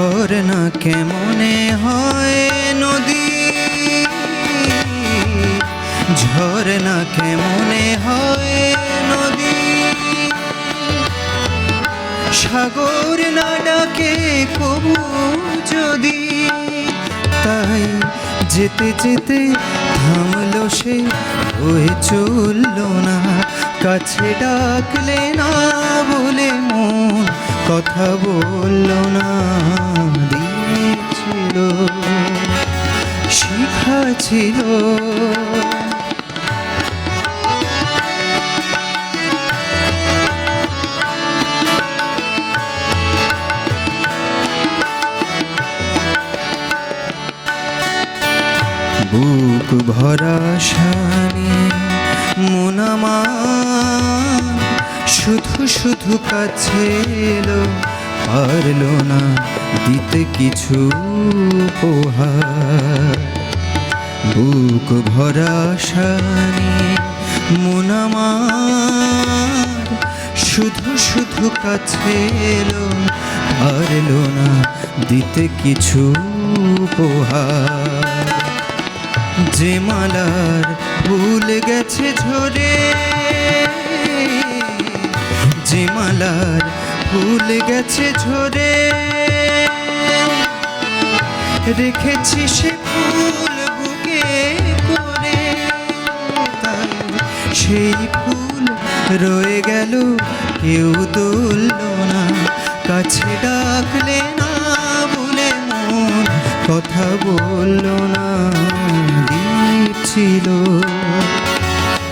ঝরনা কেমনে হয় নদী? ঝরনা কেমনে হয় নদী? সাগর না ডাকে কবু যদি? তাই যেতে যেতে থামলো সে, ওই চলল না। কাছে ডাকলে না বলে মন কথা বলল না দিয়েছিল শিখা ছিল বুক ভরা শানি মনামার শুধু শুধু কাছে এলো, পারল না দিতে কিছু উপহার। বুক ভরা শানি মনামার শুধু শুধু কাছে এলো, পারল না দিতে কিছু উপহার। যে মালার ফুল গেছে ঝরে যে মালার ফুল গেছে ঝরে। রেখেছি সে ফুল বুকে করে সেই ফুল রয়ে গেল, কেউ তুলল না। কাছে ডাকলে না বলে মন, কথা বলল না দ্বীপ ছিল।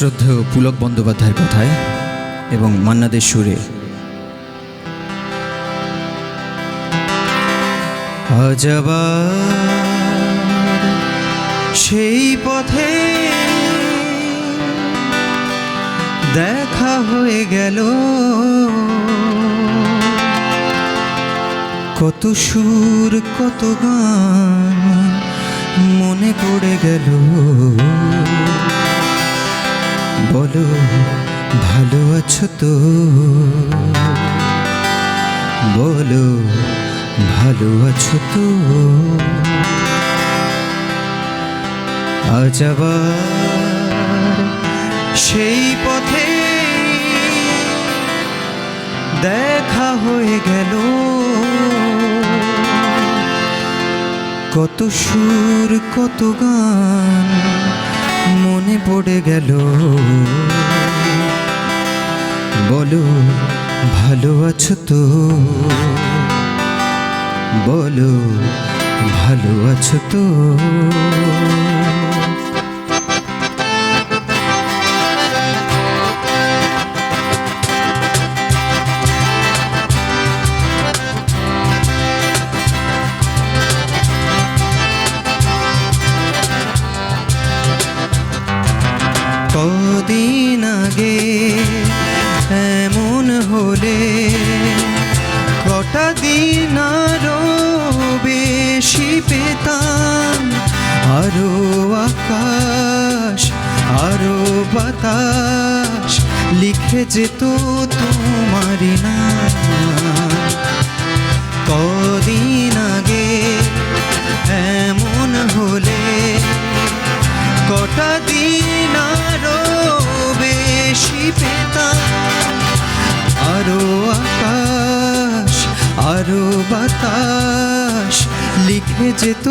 শ্রদ্ধেয় পুলক বন্দ্যোপাধ্যায়ের কথায় এবং মান্নাদের সুরে। সেই পথে দেখা হয়ে গেল। কত সুর, কত গান মনে পড়ে গেল। বলো, ভালো আছো তো? বলো, ভালো আছো তো? আজ সেই পথে দেখা হয়ে গেল। কত সুর, কত গান পড়ে গেল। বলো ভালো আছো তো? বলো ভালো আছো তো? আরও আকাশ, আরও বাতাস, লিখে যেত তোমারি কদিন আগে এমন হলে, কটা দিন আরও বেশি পেতাম। আরও আকাশ, আরও বাতাস লিখে যেত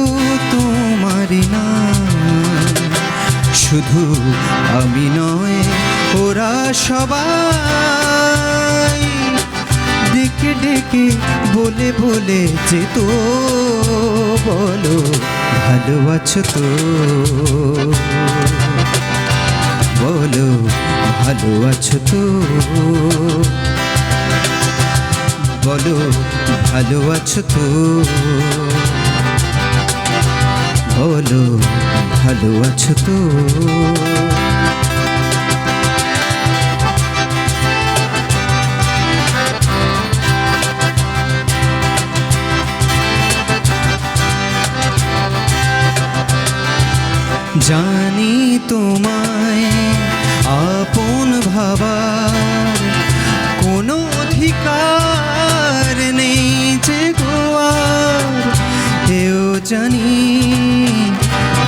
তোমারি নাম? শুধু আমি নয়, ওরা সবাই ডেকে ডেকে বলে বলে যেত, বলো ভালো তো। বলো ভালো আছো তো। বলো ভালো আছো তো। বলো ভালো আছো তো? জানি তোমায় আপন ভাবার জানি,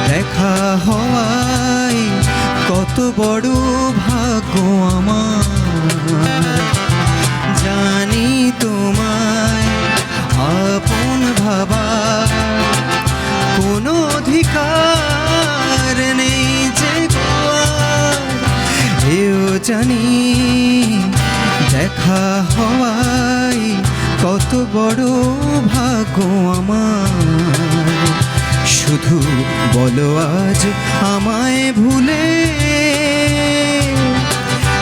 দেখা হওয়ায় কত বড় ভাগ্য আমার। জানি তোমায় আপন ভাবার কোনো অধিকার নেই যে এও জানি, দেখা হওয়াই কত বড় ভাগ্য আমার। শুধু বলো আজ আমায় ভুলে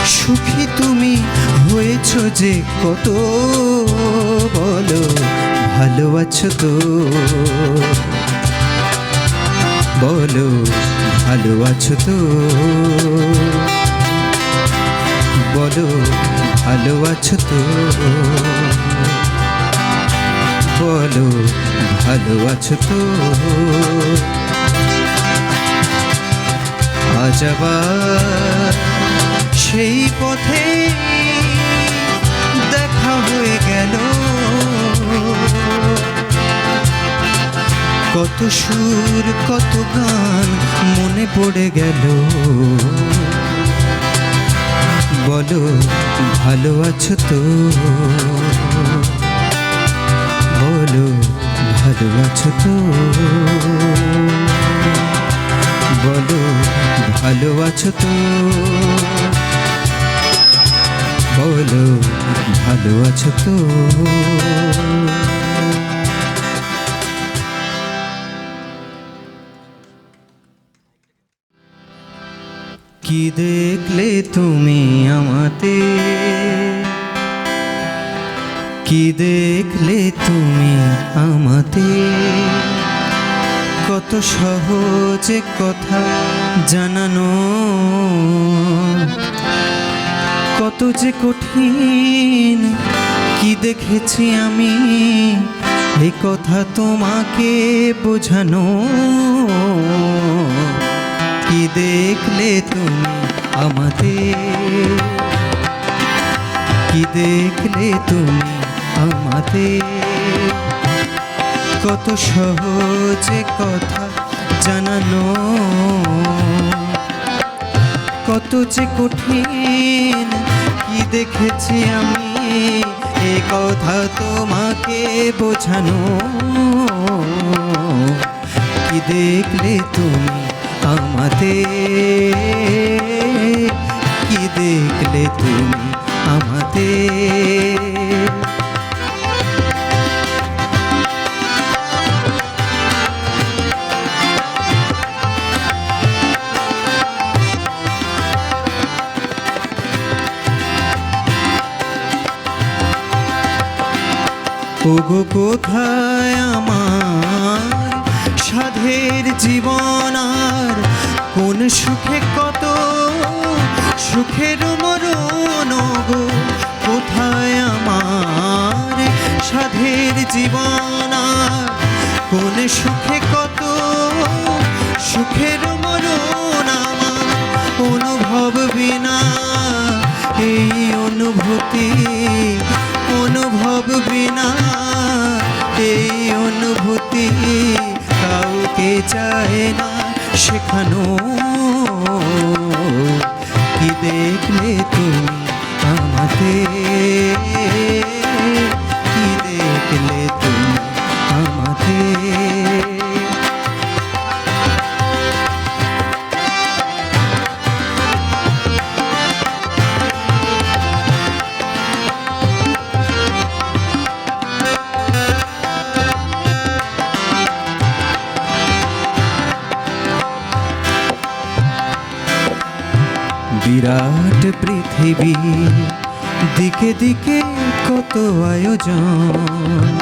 সুখী তুমি হয়েছ যে কত বলো, ভালো আছো তো। বলো, ভালো আছো তো। বলো, ভালো আছো তো। বলো, ভালো আছো তো? আজ সেই পথে দেখা হয়ে গেল। কত সুর, কত গান মনে পড়ে গেল। বলো, ভালো আছো তো? বলো ভালো আছো তো বলো ভালো আছো তো বলো ভালো আছো তো কি দেখলে তুমি আমাতে? কি দেখলে তুমি আমাতে? কত সহজে কথা জানানো। কত যে কঠিন কি দেখেছি আমি এই কথা তোমাকে বোঝানো। কি দেখলে তুমি আমাদের কি দেখলে তুমি আমাদের। কত সহজে কথা জানানো, কত যে কঠিন কি দেখেছি আমি, এ কথা তোমাকে বোঝানো। কি দেখলে তুমি আমাদের? কি দেখলে তুমি আমাদের? ওগো কোথায় আমার? সাধের জীবন আর কোন সুখে কত? সুখের মরণ গো কোথায় আমার? সাধের জীবন আর কোন সুখে কত? সুখের মরণ আমার অনুভব বিনা, এই অনুভূতি অনুভব বিনা। এই অনুভূতি কাউকে চায় না শেখানো। কি দেখলে তুমি আমাকে? কি দেখলে তুমি আমাকে? পৃথিবী দিকে দিকে কত আয়োজন।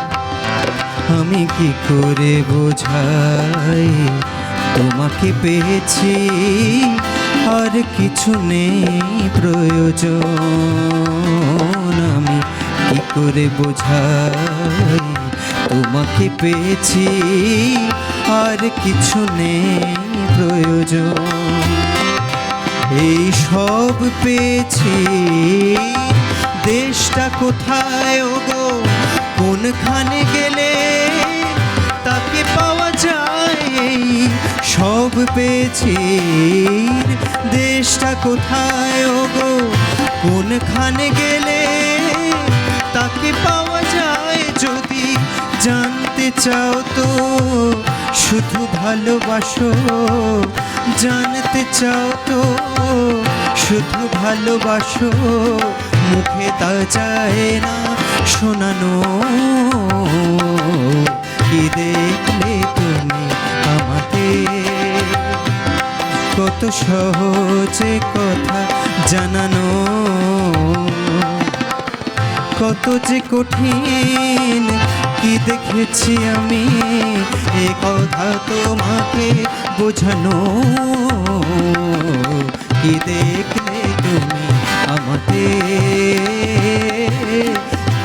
আমি কি করে বোঝাই? তোমাকে পেয়েছি আর কিছু নেই প্রয়োজন। আমি কি করে বোঝাই? তোমাকে পেয়েছি আর কিছু নেই প্রয়োজন। এই সব পেয়েছি। দেশটা কোথায় গো কোনখানে গেলে তাকে পাওয়া যায়? এই সব পেয়েছি। দেশটা কোথায় গো কোনখানে গেলে তাকে পাওয়া যায়? যদি জানতে চাও তো শুধু ভালোবাসো। জানতে চাও তো, শুধু ভালোবাসো, মুখে তা যায় না শোনানো। কি দেখলে তুমি আমাকে? কত সহজে কথা জানানো। কত যে কঠিন, কি দেখেছি আমি? এ কথা তোমাকে বোঝানো কি দেখলে তুমি আমাকে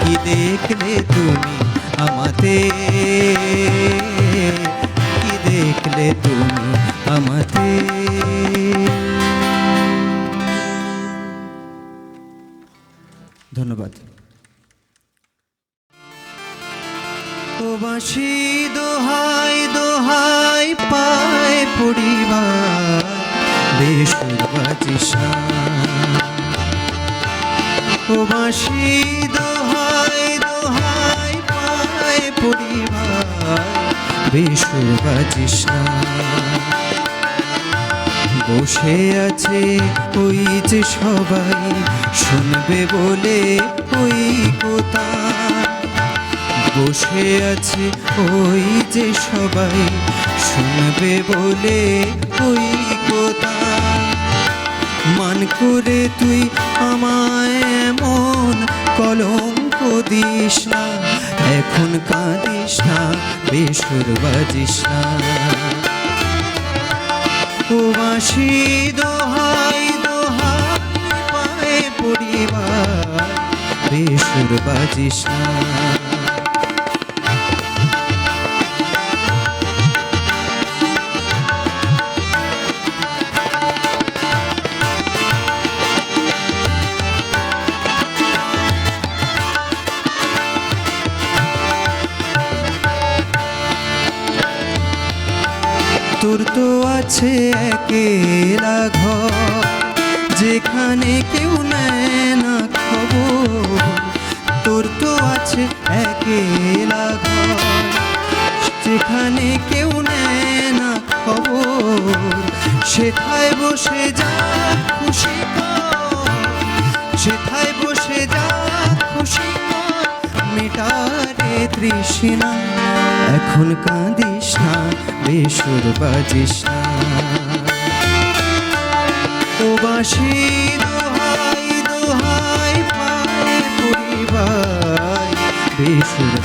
কি দেখলে তুমি আমাকে কি দেখলে তুমি আমাকে ধন্যবাদ। বাজিস প্রবাসী দোহাই দোহাই পায় পরিবার বাজিস বসে আছে ওই যে সবাই, শুনবে বলে ওই কোথা। বসে আছে ওই যে সবাই, শুনবে বলে ওই কথা। করে তুই আমায় এমন কলঙ্ক দিস না। এখন কাঁদিস না, বেসুর বাজিস না। প্রবাসী দোহাই দোহাই, পায়ে পরিবার বেসুর বাজিস না। আছে একেলা ঘর, যেখানে কেউ নেয় না খবর। তোর তো আছে একেলা ঘর, যেখানে কেউ নেয় না খবর। সেথায় বসে যা খুশি সেথায় বসে যা খুশি মেটারে তৃষ্ণা, এখন কাঁদিস না। বেসুর বাজিস না। প্রবাসী দোহাই দোহাই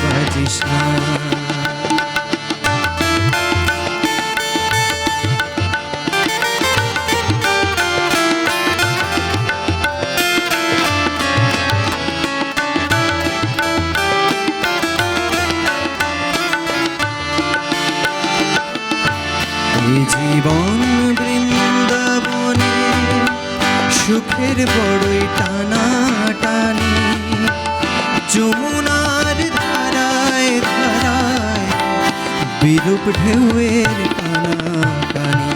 বাজিস না। সুখের বড়ই টানা টানি যমুনার ধারায় ধারায় বিরূপ ঢেউয়ের কানা কানি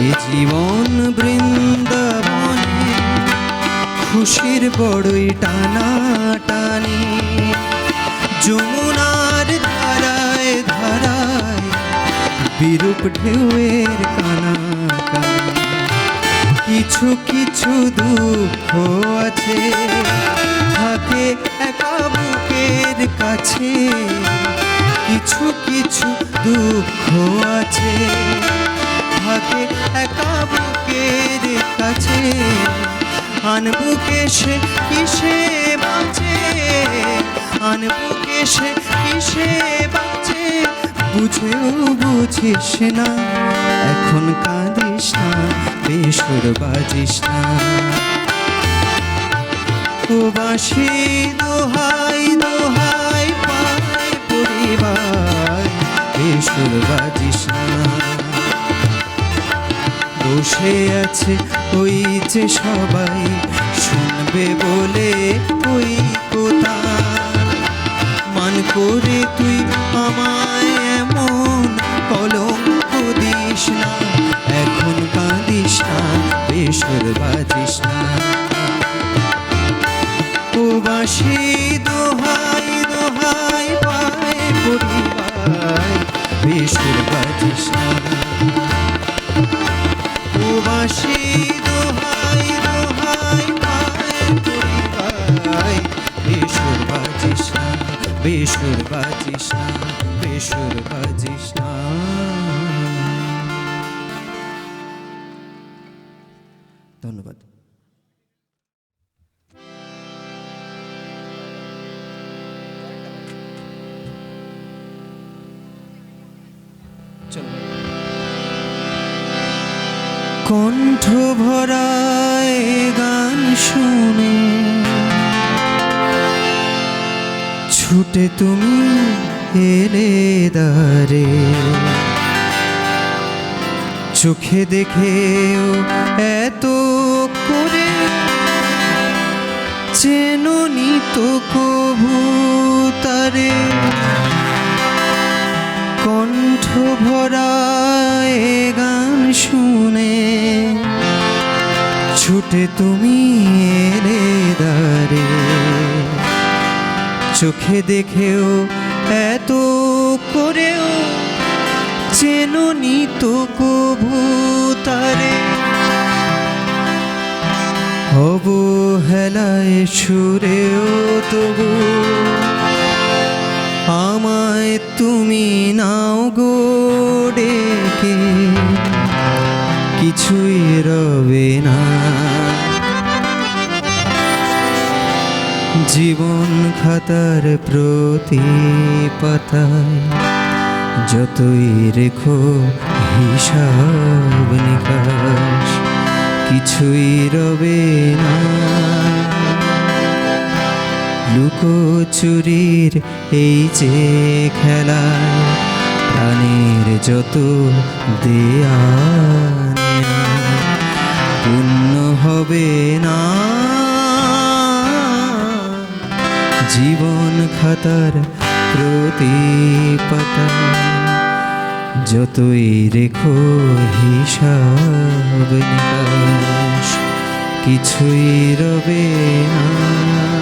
এ জীবন বৃন্দাবনে খুশির বড়ই টানা টানি যমুনার ধারায় ধারায় বিরূপ ঢেউয়ের কানি কিছু কিছু দুঃখ আছে। থাকে একা বুকের কাছে কিছু কিছু দুঃখ আছে। থাকে একা বুকের কাছে আনবুকে সে কিসে বাঁচে? আনবুকে সে কিসে বাঁচে? বুঝেও বুঝিস না, এখন কাঁদিস না। বেসুর বাজিস না। ও দোহাই দোহাই পাই পরিবার বেসুর বাজিস না। বসে আছে ওই যে সবাই, শুনবে বলে ওই কোথা। মান করে তুই আমায় এমন কলঙ্ক বেসর বাজিস না। ও বাসি দোহাই দোহাই পায় পরিবার বেসর বাজিস না। দোহাই দোহাই পায় বাজিস না বেসুর বাজিস না বেসুর বাজিস ধন্যবাদ। কণ্ঠ ভরায় গান শুনে ছুটে তুমি এলে দারে চোখে দেখেও এত তো কভু তারে কণ্ঠ ভরায় গান শুনে, ছুটে তুমি এলে দারে চোখে দেখেও, এত করেও চেননি তো কভু তারে। অবহেলায় সুরেও তবু। আমায় তুমি নাও গো ডেকে, কিছুই রবে না। জীবন খাতার প্রতি পাতায় যতই রেখো হিসাব নিকাশ। কিছুই রবে না। লুকোচুরির এই যে খেলায় প্রাণের যত দেয়া পূর্ণ হবে না। জীবন খাতার প্রতি পাতা যতই রেখো হিসাব নিকাশ কিছুই রবে না।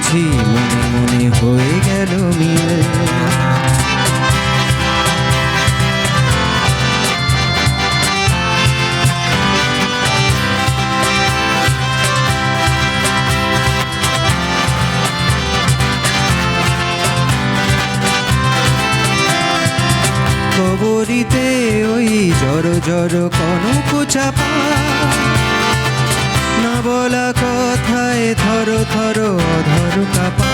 বুঝি মনে মনে হয়ে গেল মিলে। কবরিতে ওই জড় জড় কনক চাপা। না বলা কথায় থর থর অধর কাপা।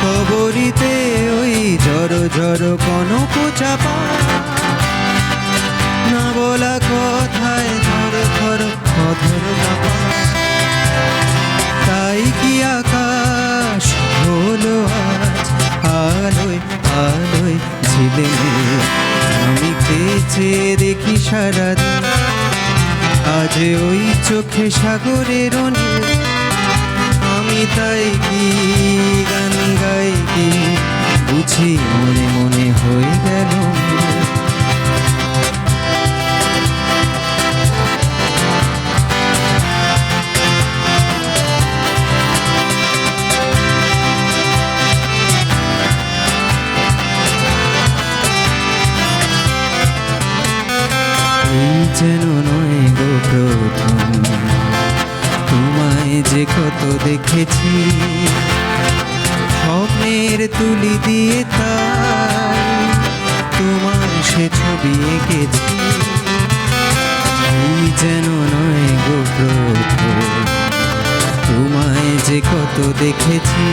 খবরিতে ওই জড় জড় কনক চাপা। না বলা কথায় থর থর অধর কাপা। তাই কি আকাশ হলো আজ? আলোয় আলোয় ঝিলে। আমি খেয়েছে দেখি সারাদিন। আজ ওই চোখে সাগরের আমি তাই কি গান গাই কি? বুঝি মনে মনে হয়ে গেল। যেন কত দেখেছি। স্বপ্নের তুলি দিয়ে তাই তোমার সে ছবি এঁকেছি। যেন নয় গো তোমায় যে কত দেখেছি।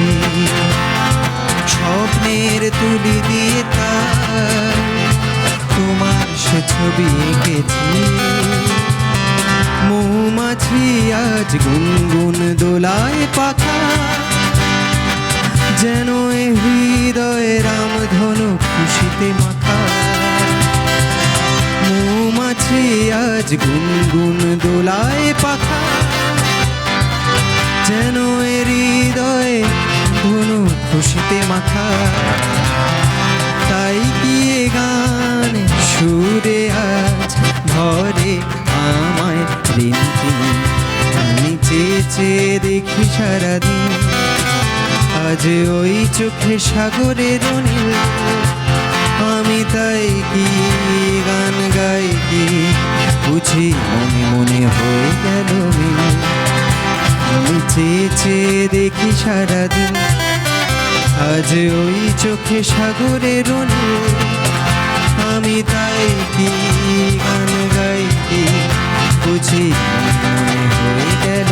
স্বপ্নের তুলি দিয়ে তাই তোমার সে ছবি এঁকেছি। মৌমাছি আজ গুনগুন দোলায় পাখা। যেন এ হৃদয়ে রামধনু খুশিতে মাখা। মৌমাছি আজ গুনগুন দোলায় পাখা। যেন হৃদয়ে ধনু খুশিতে মাখা। তাই এ গান সুরে আজ ভরে রিন্তি আমি চেয়ে দেখি সারাদিন। আজ ওই চোখে সাগরের নীল আমি তাই কি গান গাই কি? বুঝি মনে মনে হয়ে গেল আমি চেয়ে দেখি সারাদিন, আজ ওই চোখে সাগরের নীল আমি তাই কি গান বুঝি হয়ে গেল।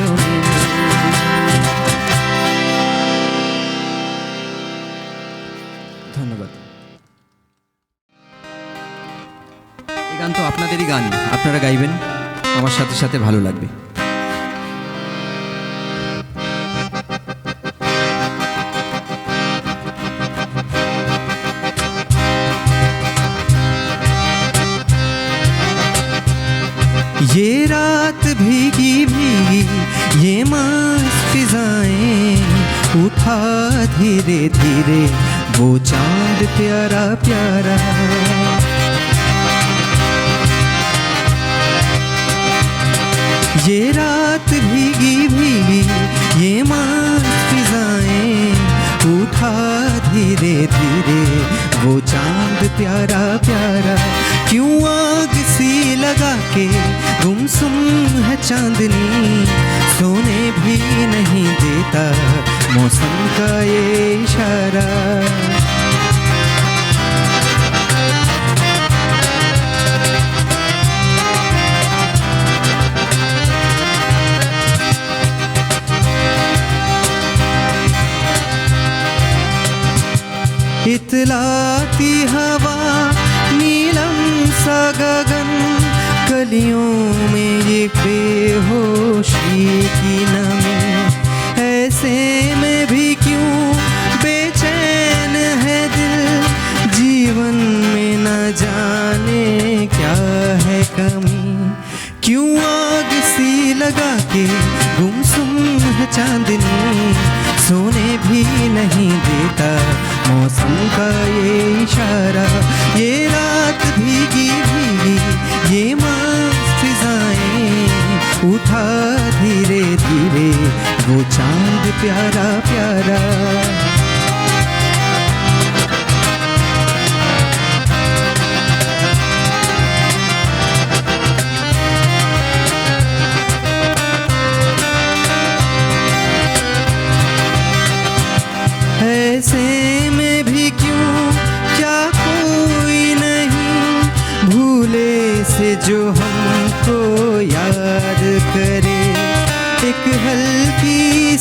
ধন্যবাদ। এই গান তো আপনাদেরই গান, আপনারা গাইবেন, আমার সাথে সাথে ভালো লাগবে। रात भीगी भीगी ये मस्त फिजाएँ उठा धीरे धीरे, वो चाँद प्यारा प्यारा। ये रात भीगी भीगी, ये मस्त फिजाएँ उठा धीरे धीरे, वो चाँद प्यारा प्यारा। क्यों सी लगा के गुमसुम है चांदनी सोने भी नहीं देता मौसम का ये इशारा। कलियों में ये बेहोशी की नमी ऐसे में भी क्यों बेचैन है दिल? जीवन में न जाने क्या है कमी? क्यों आग सी लगा के गुमसुम है चांदनी? सोने भी नहीं देता मौसम का ये इशारा। ये रात भीगी भीगी वो चाँद प्यारा प्यारा।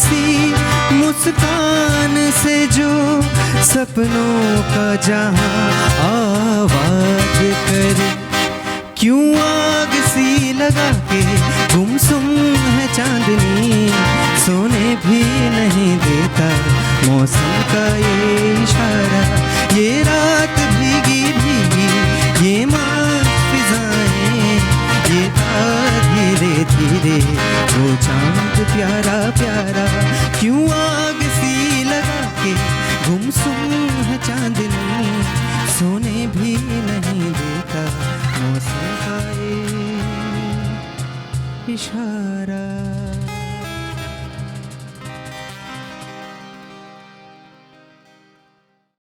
सी मुस्कान से जो सपनों का जहाँ आवाज़ करे। क्यों आग सी लगा के गुमसुम है चांदनी? सोने भी नहीं देता मौसम का ये इशारा। ये रात भीगी भीगी, ये मात धीरे वो चाँद प्यारा प्यारा, क्यों आग सी लगा के गुमसुम है चांदनी? सोने भी नहीं देता मौसम का इशारा।